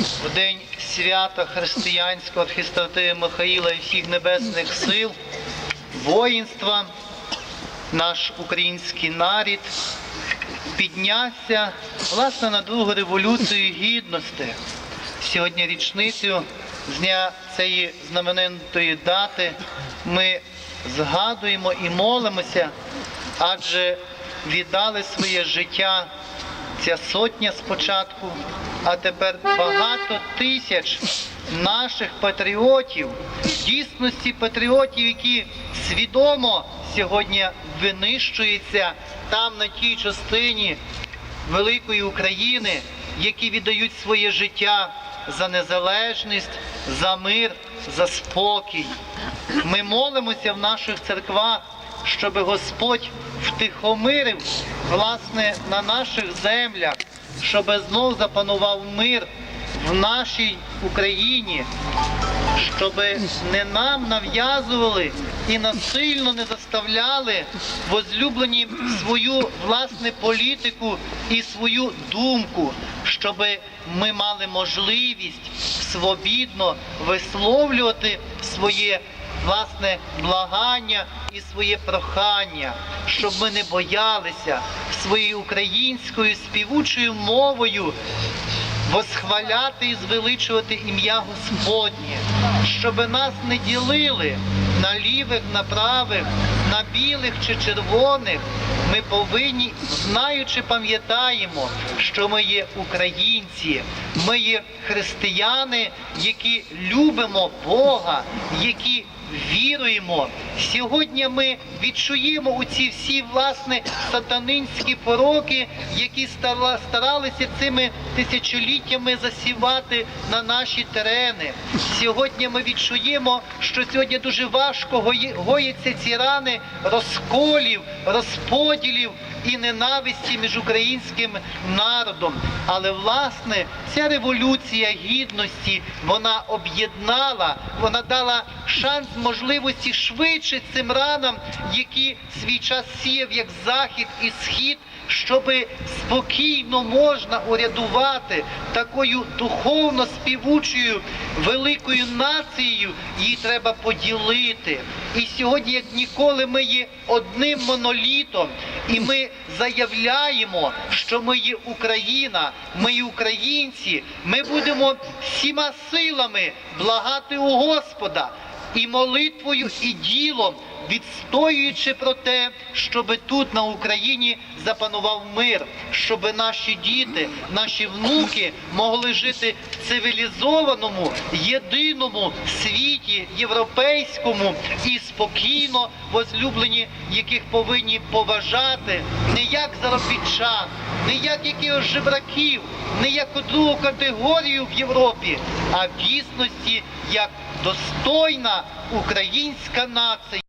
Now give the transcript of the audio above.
в день свята християнського архістратига Михаїла і всіх небесних сил, воїнства, наш український нарід піднявся власне на другу революцію гідності. Сьогодні річницю з дня цієї знаменитої дати ми згадуємо і молимося, адже віддали своє життя ця сотня спочатку, а тепер багато тисяч наших патріотів, дійсності патріотів, які свідомо сьогодні винищуються там на тій частині великої України, які віддають своє життя за незалежність, за мир, за спокій. Ми молимося в наших церквах, щоб Господь втихомирив власне на наших землях, щоб знов запанував мир в нашій Україні, щоб не нам нав'язували і насильно не заставляли возлюблені свою власне політику і свою думку, щоб ми мали можливість свобідно висловлювати своє власне благання і своє прохання, щоб ми не боялися своєю українською співучою мовою восхваляти і звеличувати ім'я Господнє, щоб нас не ділили на лівих, на правих, на білих чи червоних. Ми повинні, знаючи, пам'ятаємо, що ми є українці, ми є християни, які любимо Бога, які віруємо. Сьогодні ми відчуємо у ці всі власне сатанинські пороки, які старалися цими тисячоліттями засівати на наші терени. Сьогодні ми відчуємо, що сьогодні дуже важко гої- гояться ці рани розколів, розподілів і ненависті між українським народом. Але власне ця революція гідності вона об'єднала, вона дала шанс можливості швидше цим ранам, які свій час сіяв як захід і схід. Щоб спокійно можна урядувати такою духовно співучою великою нацією, її треба поділити. І сьогодні, як ніколи, ми є одним монолітом, і ми заявляємо, що ми є Україна, ми є українці. Ми будемо всіма силами благати у Господа і молитвою, і ділом, відстоюючи про те, щоб тут на Україні запанував мир, щоб наші діти, наші внуки могли жити в цивілізованому, єдиному світі, європейському і спокійно возлюблені, яких повинні поважати не як заробітчан, не як якихось жебраків, не як другу категорію в Європі, а в дійсності як достойна українська нація.